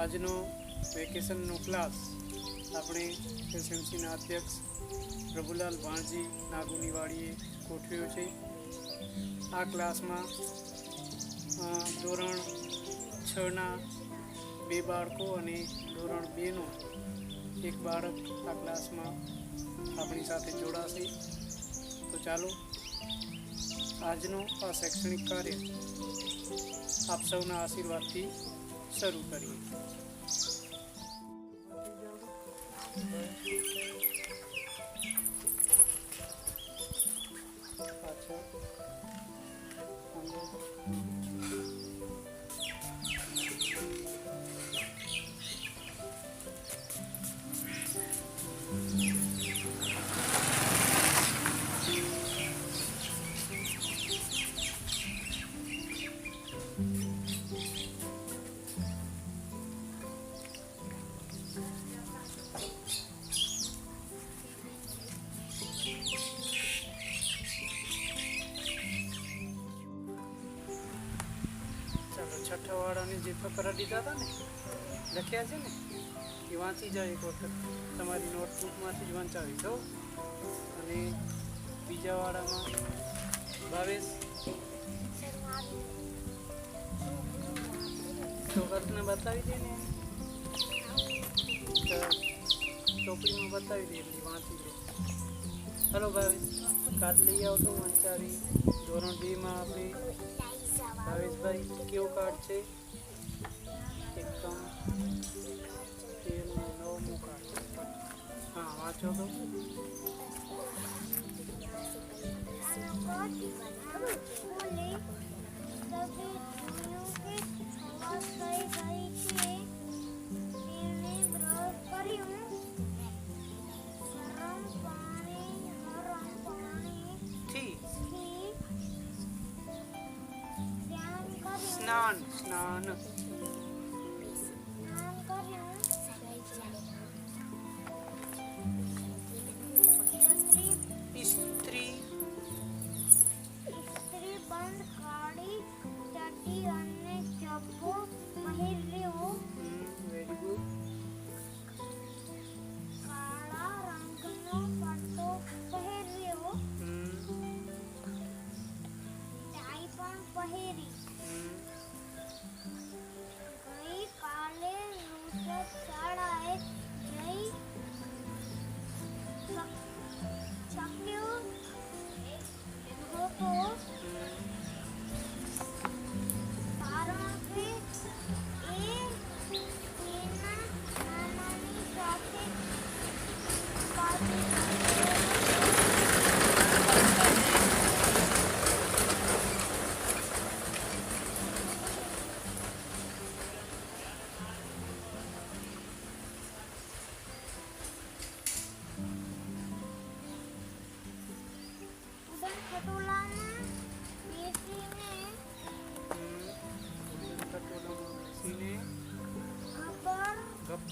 આજનો વેકેશનનો ક્લાસ આપણે એસએમસીના અધ્યક્ષ પ્રભુલાલ ભાણજી નાગુનીવાડીએ ગોઠવ્યો છે. આ ક્લાસમાં ધોરણ છના બે બાળકો અને ધોરણ બેનો એક બાળક આ ક્લાસમાં આપણી સાથે જોડાશે. તો ચાલો, આજનો આ શૈક્ષણિક કાર્ય આપ સૌના આશીર્વાદથી શરૂ કરીએ. જે દીધા હતા ને, લખ્યા છે ને, એ વાંચી જાય એક વખત. તમારી નોટબુકમાંથી જ વાંચાવી દો અને બીજાવાળામાં ભાવેશ ચોકસને બતાવી દે ને? ચોપડીમાં બતાવી દે, એટલે વાંચી દે. હલો ભાવેશ, કાર્ડ લઈ આવતો વંચાવી. ધોરણ બેમાં આપણે ભાવેશભાઈ, કેવો કાર્ડ છે? એકદમ તેરનું નવમું કાર્ડ હા વાંચો તો સ્નાન સ્નાન.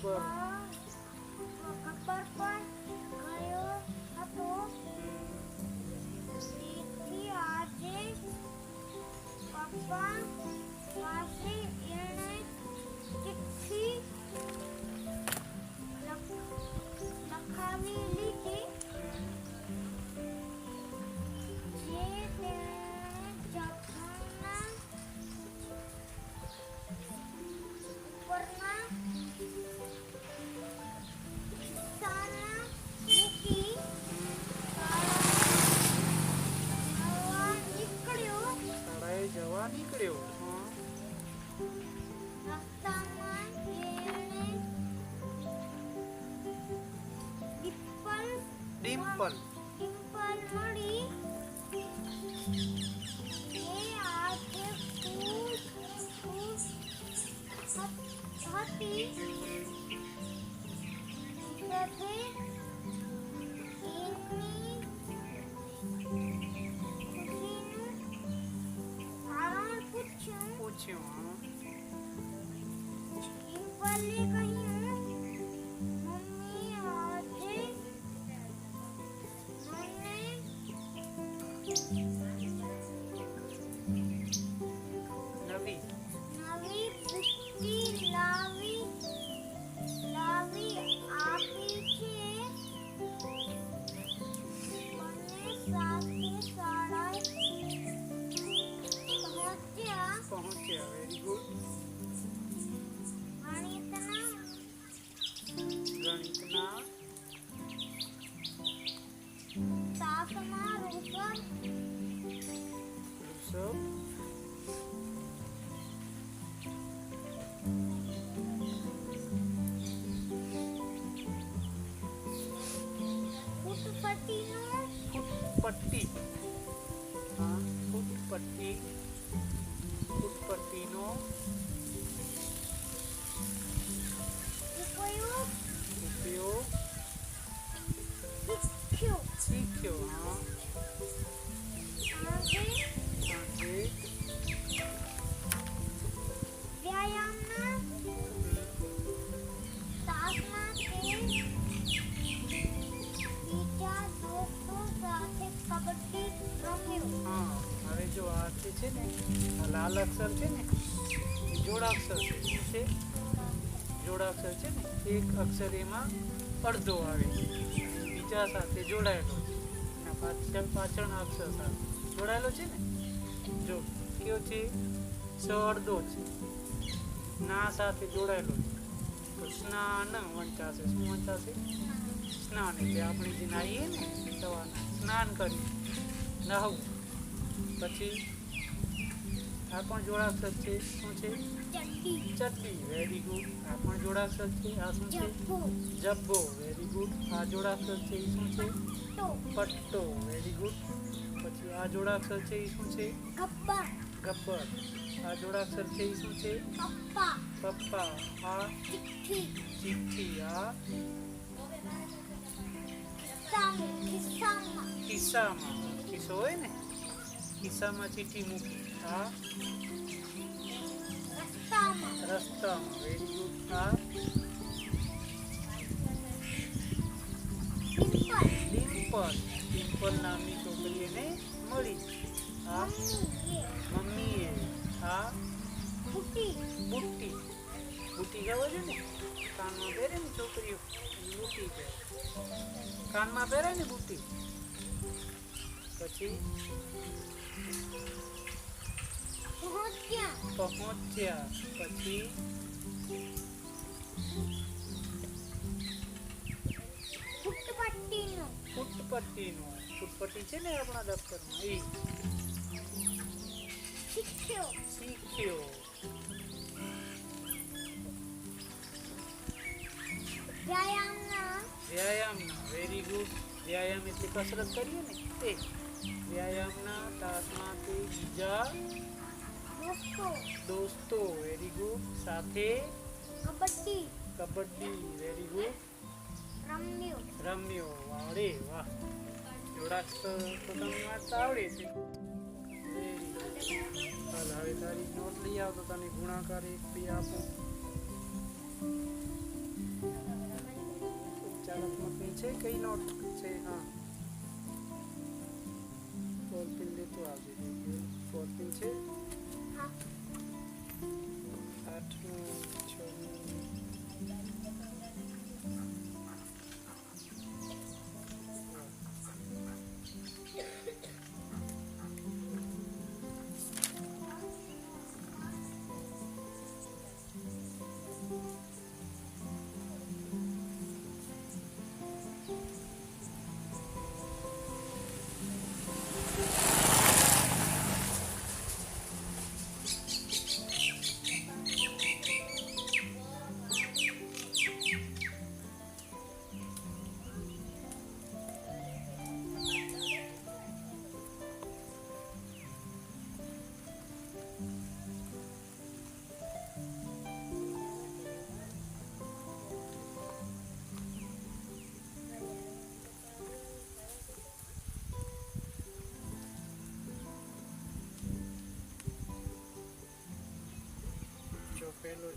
ગબ્બર ડિમ્પલ ડિમ્પલ મળી એ આજે ખૂબ ખુશ હતી રિષભે એની ખુશીનું કારણ પૂછ્યું પૂછ્યું હા ડિમ્પલે જો આ છે ને, આ લાલ અક્ષર છે ને જોડાક્ષર છે શું છે? જોડાક્ષર છે ને, એક અક્ષર એમાં અડધો આવે બીજા સાથે જોડાયેલો છે. એના પાછળ પાછળના અક્ષર સાથે જોડાયેલો છે ને, જો, કયો છે? સ અડધો છે. ના સાથે જોડાયેલો છે. તો સ્નાન વંચાશે શું વંચાશે સ્નાન. એટલે આપણે જે નાહીએ ને, સવારના સ્નાન કરીએ. નહાવું. પછી આ પણ જોડાક્ષર છે શું છે? ચટ્ટી ચટણી. વેરી ગુડ આ પણ જોડાક્ષર છે આ શું છે? જબ્બો વેરી ગુડ આ જોડાક્ષર છે એ શું છે? પટ્ટો. વેરી ગુડ પછી આ જોડાક્ષર છે એ શું છે? ગબ્બર. આ જોડાક્ષર છે એ શું છે? પપ્પા. આ ચિઠ્ઠી. આ ખિસ્સામાં ખિસ્સો હોય ને? ખિસ્સામાં ચીઠી મૂકી. આ રસ્તામાં. Very good. Pimple Dimple Dimple નામની છોકરી એને મળી. આ મમ્મીએ. ફૂટી બુટ્ટી. બુટ્ટી. છે ને? કાનમાં પહેરે ને છોકરીઓ. બુટ્ટી પહેરે. કાનમાં પહેરે ને બુટ્ટી? પછી? પહોંચ્યા પછી ફૂટપટ્ટીનો ફૂટપટ્ટીનો ફૂટપટ્ટી છે ને આપણા દફતરમાં એ શીખ્યો શીખ્યો વ્યાયામના વ્યાયામના વેરી ગુડ વ્યાયામ એટલે કસરત કરીએ ને તે વ્યાયામના તાસમાંથી બીજા દોસ્તો. દોસ્તો વેરી ગુડ સાથે કબડ્ડી. કબડ્ડી વેરી ગુડ રમ્યો. રમ્યો વારે વાહ. જોડાક્ષર તો તમને વાંચતા આવડે છે. વેરી ગુડ હાલ હવે તારી નોટ લઈ આવ તો તને ગુણાકાર એક બે આપું. ઉપચારાત્મકની છે કઈ નોટ છે? હા. ફોર પિન લેતો આવજે ફોર પિન છે હા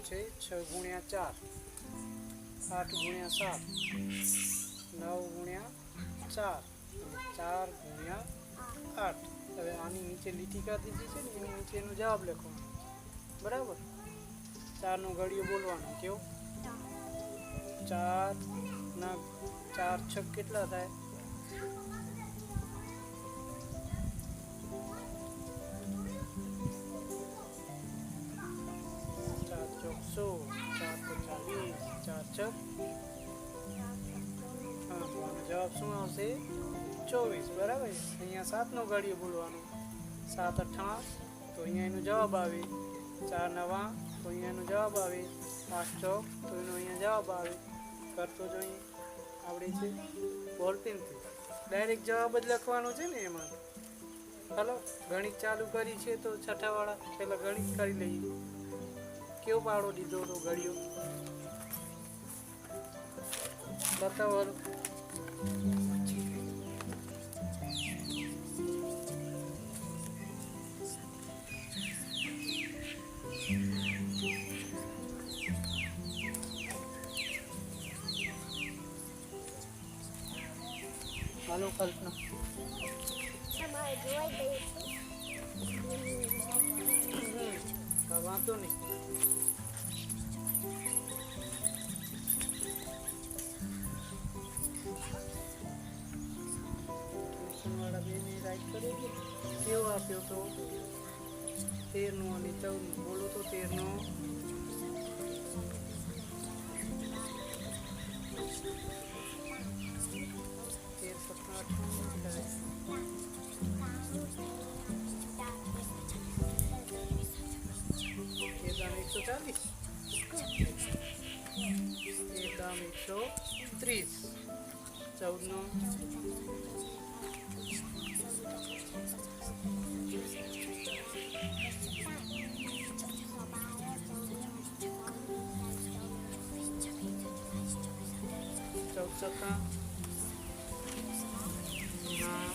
છે, છ ગુણ્યા ચાર. આઠ ગુણ્યા સાત. નવ ગુણ્યા ચાર. ચાર ગુણ્યા આઠ. હવે આની નીચે લીટી કાઢી દીધી છે ને? એની નીચે એનો જવાબ લખવાનો બરાબર? ચારનો ઘડીઓ બોલવાનો કેવો? ચાર ના, ચાર છક કેટલા થાય? શું આવશે ચોવીસ, બરાબર? અહીંયા સાતનો ઘડિયું બોલવાનો. સાત અઠ્ઠા તો અહીંયા એનો જવાબ આવે. ચાર, નવા, તો અહીંયા એનો જવાબ આવે. પાંચ ચોક તો એનો અહીંયા જવાબ આવે. કરતો જોઈએ આવડે છે. બોલપિનથી. ડાયરેક્ટ જવાબ જ લખવાનો છે ને એમાં. ચાલો ગણિત ચાલુ કરી છે તો છઠ્ઠાવાળા પહેલાં ગણિત કરી લઈએ. કેવો પાડો દીધો હતો ઘડિયો બતાવો હાલો. હાલો કલ્પના વાંધો નહીં બેને રાઈટ કરેલી કેવો આપ્યો તો તેરનો અને ચૌદનો બોલો તો તેરનો તેર સત્તા અઠાણું થાય તેર દામ એકસો ચાલીસ તેર દામ એકસો ત્રીસ ચૌદનો સત્તા ના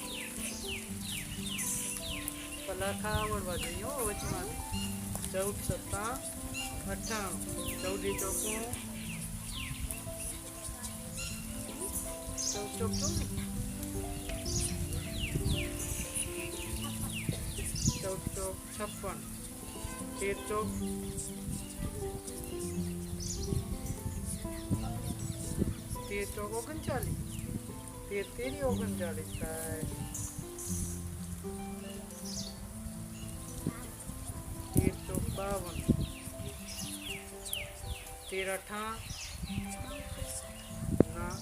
પલાખા આવડવા જોઈએ હો વચમાં ચૌદ સત્તા અઠ્ઠાણું ચૌદી ચોકું ચૌદ ચોક ચોવીસ ચૌદ ચોક છપ્પન તેર ચોક તેર ચોક ઓગણચાલીસ તેર તેરી ઓગણચાલીસ થાય તેર ચોક બાવન તેર અઠા ના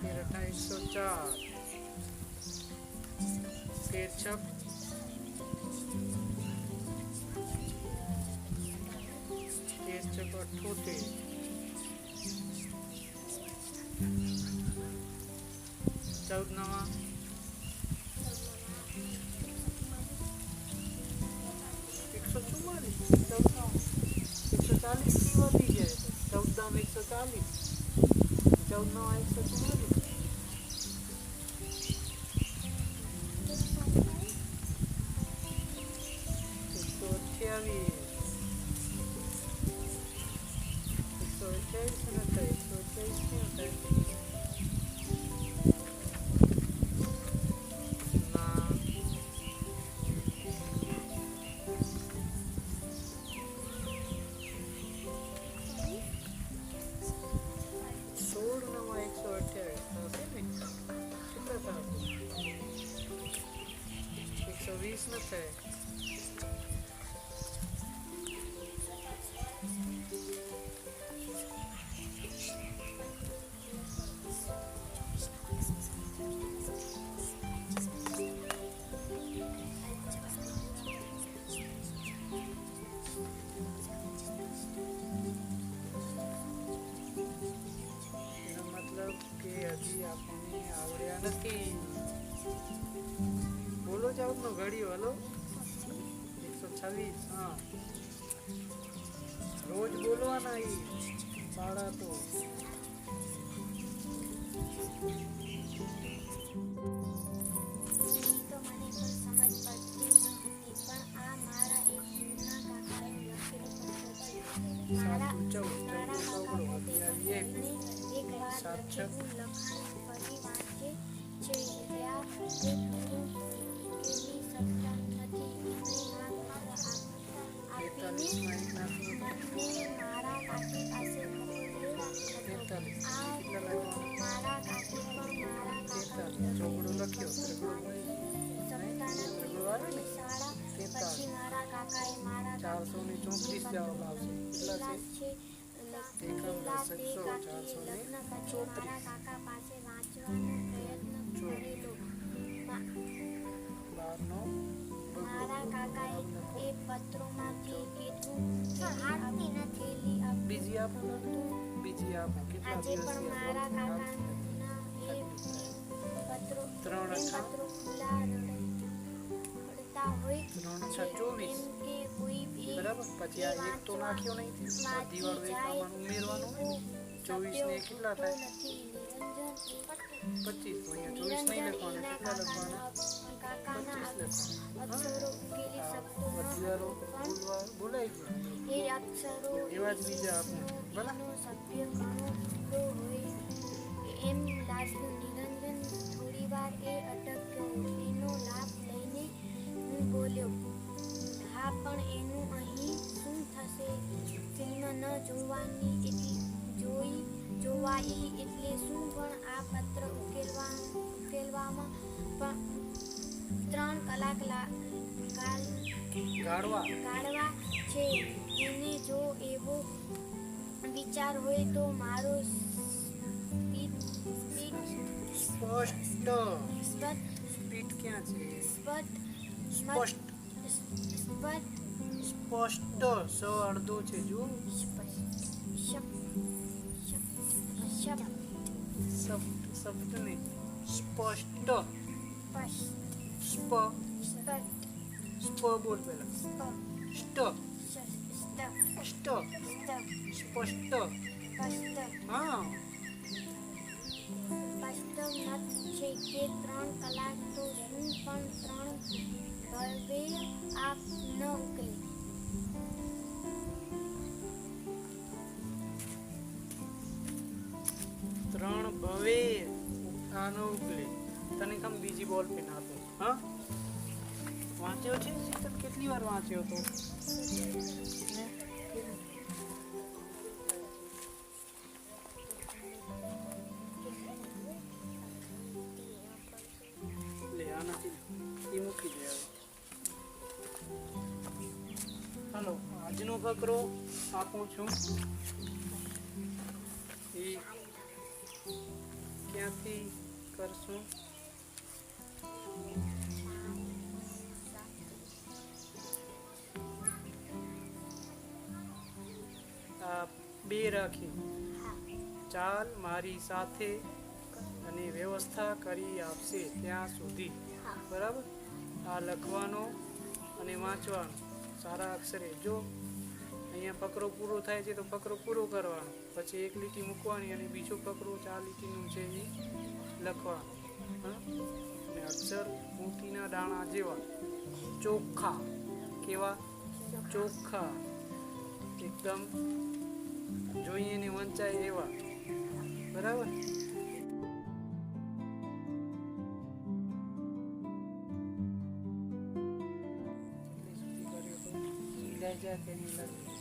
તેર તેર છક અઠોતેર ચૌદ નવા એકસો ચુમ્માલીસ ચૌદ એકસો ચાલીસથી વધી જાય. ચૌદ દામ એકસો ચાલીસ. ચૌદ નવ એકસો ચુમ્માલીસ લખેલું લખાણ ફરી વાંચે છે ત્યાં તે પૂરું કેવી નથી મારા કાકી પાસે મારા કાકી પણ મારા તેતાલીસ ચોગડો લખ્યો? શાળા પછી મારા કાકાએ મારા ચારસો ને ચોત્રીસ જવાબ આવશે કાકા બીજી આપો. બીજી આપો કેટલા આજે દિવસ પણ મારા પત્રો ત્રણ એ અઠા પત્રો ખુલ્લા રડે- રડતા હોય ત્રણ છે. અઠા ચોવીસ. કેમ કે કોઈ એ બરાબર પછી આ એક તો નાખ્યો નહીં બધી વાળું એક આમાં ઉમેરવાનું હોય ને. ચોવીસ ને કેટલા થાય પચીસ તો અહીંયા ચોવીસ નહીં લખવાના કેટલા લખવાના પચીસ લખવાના વધારો બોલવા બોલાય ગયું એ અક્ષરો એવા જ બીજા આપણે ભલા એનો સભ્ય ઘણો તો હોય એમ લાગ્યું નિરંજન થોડી વાર એ અટક્યો એનો લાભ લઈને હું બોલ્યો હા પણ એનું અહીં શું થશે? ફિલ્મ ન જોવાની એટલી જોઈ જોવાઈ એટલે શું? પણ આ પત્ર ઉકેલવા ઉકેલવામાં પણ ત્રણ કલાક ગાળવા. છે. એને જો એવો વિચાર હોય તો મારો સ્પષ્ટ. સ્પષ્ટ. સ્પીડ ક્યાં છે? સ્પષ્ટ સ્પષ્ટ. સ્પષ્ટ સો અડધો છે જો શબ્દ ને સ્પષ્ટ. સ્પ. સ્પ બોલ પેલા સ્ટ. સ્ટ. સ્પષ્ટ. હા. મત છે કે ત્રણ કલાક તો શું પણ ત્રણ ભવે આપ ન ત્રણ ભવે આનો ઉકલે તને કમ બીજી બોલ પેન આપું? હા? વાંચ્યો છે? કેટલી વાર વાંચ્યો તો ફકરો આપું છું. એ ક્યાંથી કરશું? બે રાખી. ચાલ મારી સાથે અને વ્યવસ્થા કરી આપશે ત્યાં સુધી. બરાબર? આ લખવાનો અને વાંચવાનો સારા અક્ષરે. જો અહીંયા પકરો પૂરો થાય છે તો પકરો પૂરો કરવાનો. પછી એક લીટી મૂકવાની અને બીજો પકરો ચાર લીટીનું છે એ લખવાનું. અને અક્ષર મોતીના દાણા જેવા. ચોખ્ખા. કેવા? ચોખ્ખા. એકદમ જોઈએ ને વંચાય એવા. બરાબર? જાય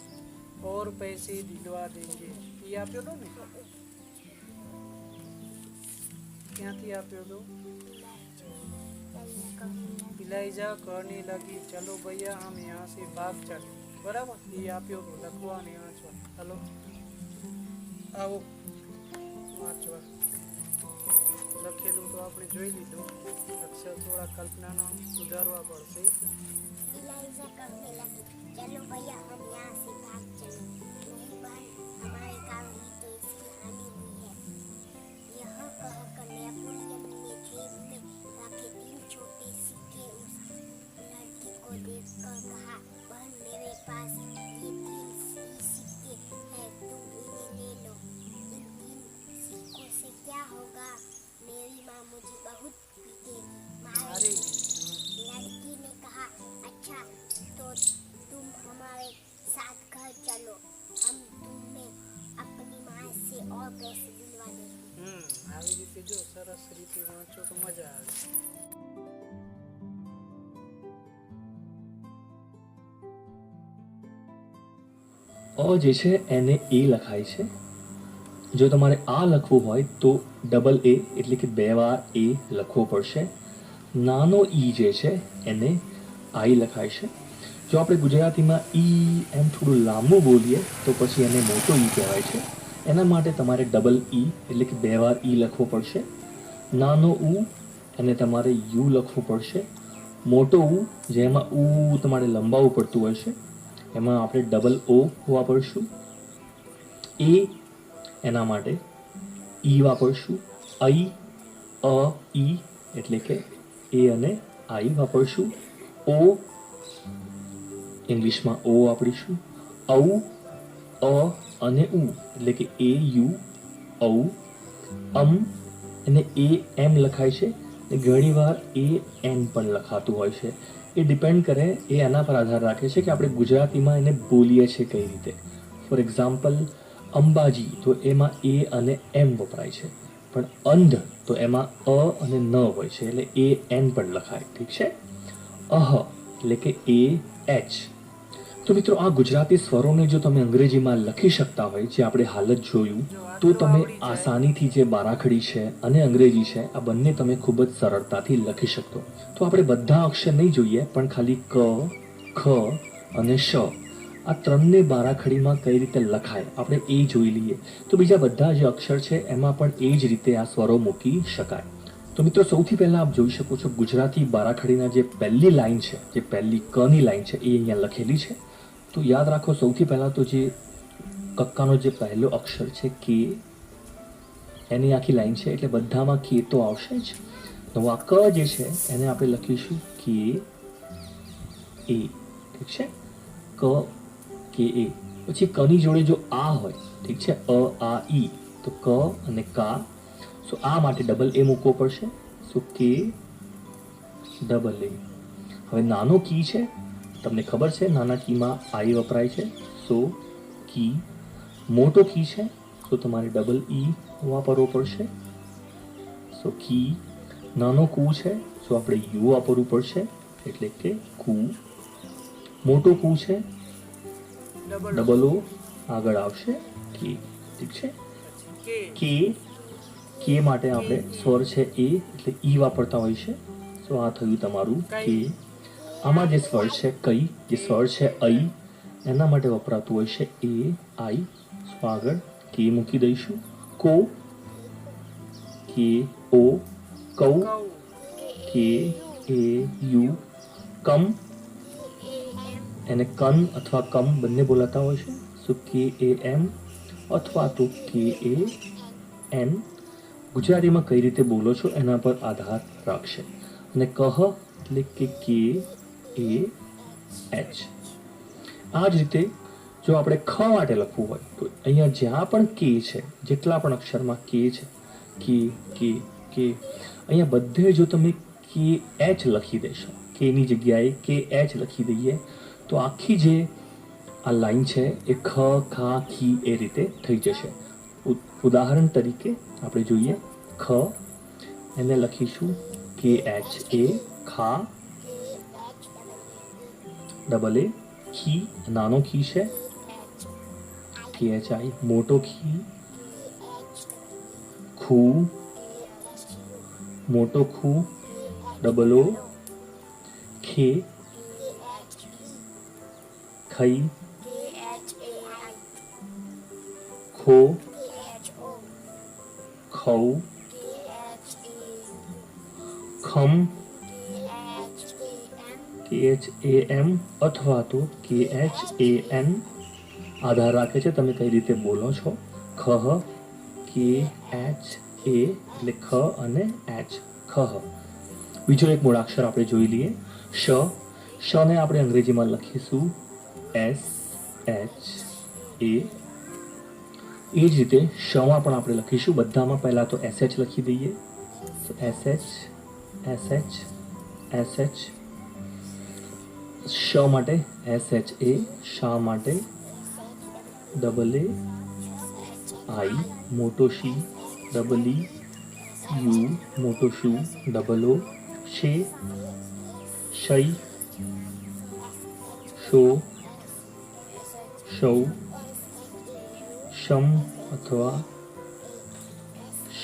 और पैसे दिलवा देंगे એ આપ્યો તો ને ક્યાંથી આપ્યો તો इलाइजा कहने लगी चलो भैया हम यहाँ से भाग चले બરાબર એ આપ્યો તો લખવા અને વાંચવા હલો આવો વાંચવા લખેલું તો આપણે જોઈ લીધું અક્ષર થોડા કલ્પનાના સુધારવા પડશે इलाइजा कहने लगी चलो भैया, हम यहाँ से भाग चले नहीं हमारे गाँव ही तो इसकी हानि हुई है। यह कहकर नेपोलियन ने जेब में रखे तीन छोटे सिक्के उस लड़की को देखकर कहा, बहन मेरे पास અ જે છે, એને એ લખાય છે. જો તમારે આ લખવું હોય, તો ડબલ એ એટલે કે બે વાર એ લખવો પડશે. નાનો ઈ જે છે, એને આઈ લખાય છે. જો આપણે ગુજરાતીમાં ઈ એમ થોડું લાંબુ બોલીએ, તો પછી એને મોટો ઈ કહેવાય છે. એના માટે તમારે ડબલ ઈ એટલે કે બે વાર ઈ લખવો પડશે. નાનો ઉ એને તમારે યુ લખવું પડશે. મોટો ઉ જેમાં ઉ તમારે લંબાવવું પડતું હોય છે. એમાં આપણે ડબલ ઓ વાપરશું. એ એના માટે ઈ વાપરશું. આઈ અ ઈ એટલે કે એ અને આઈ વાપરશું. ઓ ઇંગ્લિશમાં ઓ વાપરીશું. ઔ, અ અને ઉ એટલે કે એ યુ ઔ, અમ અને એ એમ લખાય છે. ઘણીવાર એ એમ પણ લખાતું હોય છે. એ ડિપેન્ડ કરે એ એના પર આધાર રાખે છે કે આપણે ગુજરાતીમાં એને બોલીએ છીએ કઈ રીતે. ફોર એક્ઝામ્પલ અંબાજી તો એમાં એ અને એમ વપરાય છે. પણ અંધ તો એમાં અ અને ન હોય છે, એટલે એ એન પણ લખાય, ઠીક છે? અહ, એટલે કે એ એચ. તો મિત્રો આ ગુજરાતી સ્વરોને જો તમે અંગ્રેજીમાં લખી શકતા હોય, જે આપણે હાલ જ જોયું, તો તમે આસાનીથી જે બારાખડી છે અને અંગ્રેજી છે, આ બંને તમે ખૂબ જ સરળતાથી લખી શકશો તો આપણે બધા અક્ષર નહીં જોઈએ, પણ ખાલી ક, ખ અને શ. આ ત્રણને બારાખડીમાં કઈ રીતે લખાય, આપણે એ જોઈ લઈએ. તો બીજા બધા જે અક્ષર છે, એમાં પણ એ જ રીતે આ સ્વરો મૂકી શકાય. તો મિત્રો સૌથી પહેલા આપ જોઈ શકો છો ગુજરાતી બારાખડીના જે પહેલી લાઈન છે, જે પહેલી કની લાઈન છે, એ અહીંયા લખેલી છે. તો યાદ રાખો, સૌથી પહેલાં તો જે કક્કાનો જે પહેલો અક્ષર છે કે, એની આખી લાઈન છે, એટલે બધામાં કે તો આવશે જ. તો આ ક જે છે, એને આપણે લખીશું કે એ. ઠીક છે? ક, કે એ. પછી કની જોડે જો આ હોય, ઠીક છે? અ, આ, ઈ. તો ક અને કા. સો આ માટે ડબલ એ મૂકવો પડશે. સો કે ડબલ એ હવે નાનો કી છે તમને ખબર છે નાના કીમાં આઈ વપરાય છે. સો કી. મોટો કી છે તો તમારે ડબલ ઈ વાપરવો પડશે. સો કી. નાનો કુ છે સો આપણે યુ વાપરવું પડશે એટલે કે કુ. મોટો કુ છે ડબલ ઓ. આગળ આવશે કે. ઠીક છે? કે. કે કે માટે આપણે સ્વર છે એ એટલે ઈ વાપરતા હોય છે. સો આ થયું તમારું કે. આમાં જે સ્વર છે કઈ, જે સ્વર છે અઈ, એના માટે વપરાતું હોય છે એ, આઈ સો આગળ કે મૂકી દઈશું. કો, કે, ઓ કૌ કે, એ, યુ, કમ, એને કન અથવા કમ બંને બોલાતા હોય છે. સો, કે, એ, એમ, અથવા તો કે, એ, એન. ગુજરાતીમાં કઈ રીતે બોલો છો એના પર આધાર રાખશે. અને કહ એટલે કે કે એ એચ આ જ રીતે જો આપણે ખ માટે લખવું હોય, તો અહીંયા જ્યાં પણ કે છે, જેટલા પણ અક્ષરમાં કે છે કે કે કે અહીંયા બધે જો તમે કે એચ લખી દેશો કેની જગ્યાએ કે એચ લખી દઈએ, તો આખી જે આ લાઈન છે, એ ખ, ખા, ખી એ રીતે થઈ જશે. ઉદાહરણ તરીકે આપણે જોઈએ, ખ, એને લખીશું કે એચ એ ખા ડબલ એ ખી નાનો ખી છે કે એચ આઈ મોટો ખી ખૂ મોટો ખૂ ડબલ ઓ ખે ખઈ ખો ખૌ ખમ કે એચ એ એમ અથવા તો કે એચ એ એન આધાર રાખે છે. તમે કઈ રીતે બોલો છો? ખહ કે એચ એ એટલે ખ અને એચ ખહ બીજો એક મૂળાક્ષર આપણે જોઈ લઈએ. શ. શને આપણે અંગ્રેજીમાં લખીશું એસ એચ એ એ જ રીતે શમાં પણ આપણે લખીશું. બધામાં પહેલાં તો એસ એચ લખી દઈએ. S H S H S H શ માટે એસ એચ એ શા માટે ડબલ એ આઈ મોટો શી ડબલ ઈ યુ મોટો શુ ડબલ ઓ શે શઈ શો, શૌ, શમ અથવા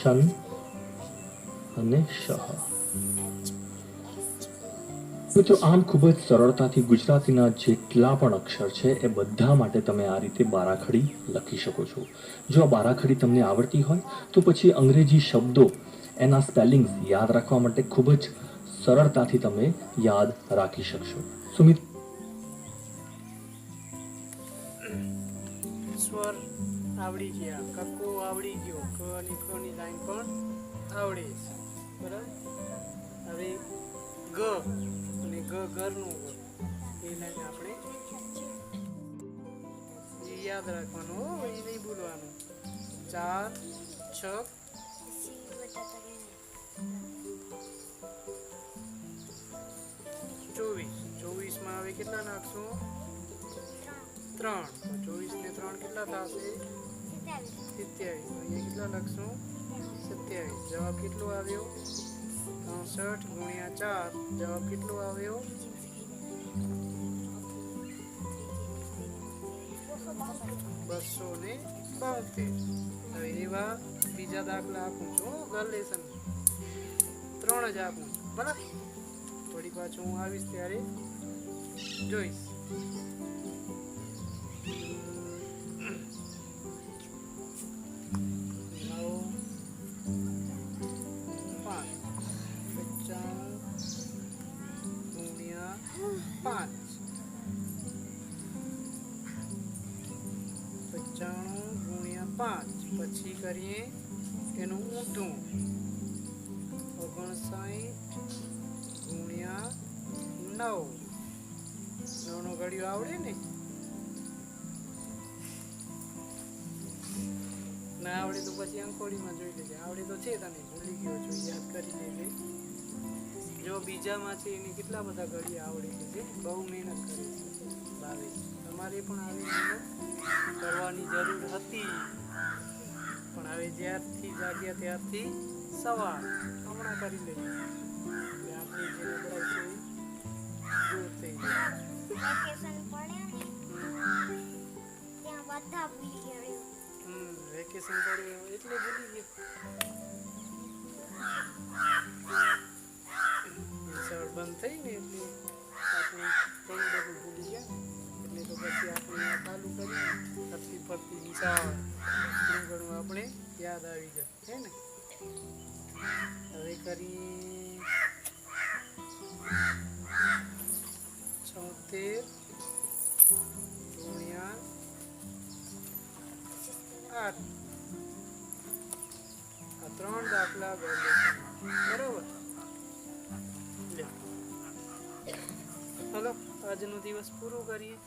શન અને શહ મિત્રો, આમ ખૂબ જ સરળતાથી ગુજરાતીના જેટલા પણ અક્ષર છે, એ બધા માટે તમે આ રીતે બારાખડી લખી શકો છો. જો આ બારાખડી તમને આવડતી હોય, તો પછી અંગ્રેજી શબ્દો એના સ્પેલિંગ્સ યાદ રાખવા માટે ખૂબ જ સરળતાથી તમે યાદ રાખી શકશો. સુમિત આવડી ગયા, કક્કો આવડી ગયો, ક અને ખ ની લાઈન પણ આવડે બરાબર? હવે ગ. ઘરનું ગ એ લાઈન આપણે એ યાદ રાખવાનું હો એ નહીં ભૂલવાનું. ચાર છ. સી બટા કરીને ચોવીસ. ચોવીસમાં હવે કેટલા નાખશું? ત્રણ. ત્રણ તો ચોવીસ ને ત્રણ કેટલા થશે? સિત્તાવીસ સત્યાવીસ. તો અહીંયા કેટલા લખશું? સત્યાવીસ. જવાબ કેટલો આવ્યો? ચોસઠ ગુણ્યા ચાર. જવાબ કેટલો આવ્યો? બસો ને બોતેર. હવે એવા બીજા દાખલા આપું છું ઘર લેસન ત્રણ જ આપું છું, બરાબર? થોડી પાછું હું આવીશ ત્યારે. જોઈશ. પછી કરીએ એનું ઊંધું. ઓગણસાઠ ગુણ્યા નવ. નવનો ઘડિયો આવડે ને? ના આવડે તો પછી અંકોડીમાં જોઈ લેજે. આવડે તો છે તને, ભૂલી ગયો છો, યાદ કરી લેજે. જો બીજામાં છે એને કેટલા બધા ઘડિયા આવડે છે બહુ મહેનત કરે છે. તમારે પણ આવી કરવાની જરૂર હતી. હવે જ્યારથી જાગ્યા ત્યારથી સવાર. હમણાં કરી લેજો એટલે આપણી જે નબળાઈ છે એ દૂર થઈ જાય. વેકેશન પડ્યા ને? ત્યાં બધા ભૂલી ગયા હમ વેકેશન પડ્યું એટલે ભૂલી ગયા. નિશાળ બંધ થઈ ને એટલે આપણે ઘણું બધું ભૂલી ગયા. એટલે તો પછી આપણે આ ચાલુ કરીને ફરતી ફરતી નિશાળ થોડું ઘણું આપણે યાદ આવી જાય. હે ને? હવે કરી છોતેર ગુણ્યા આઠ. આ ત્રણ દાખલા ગયેલા બરોબર લ્યો. હલો, આજનો દિવસ પૂરો કરીએ.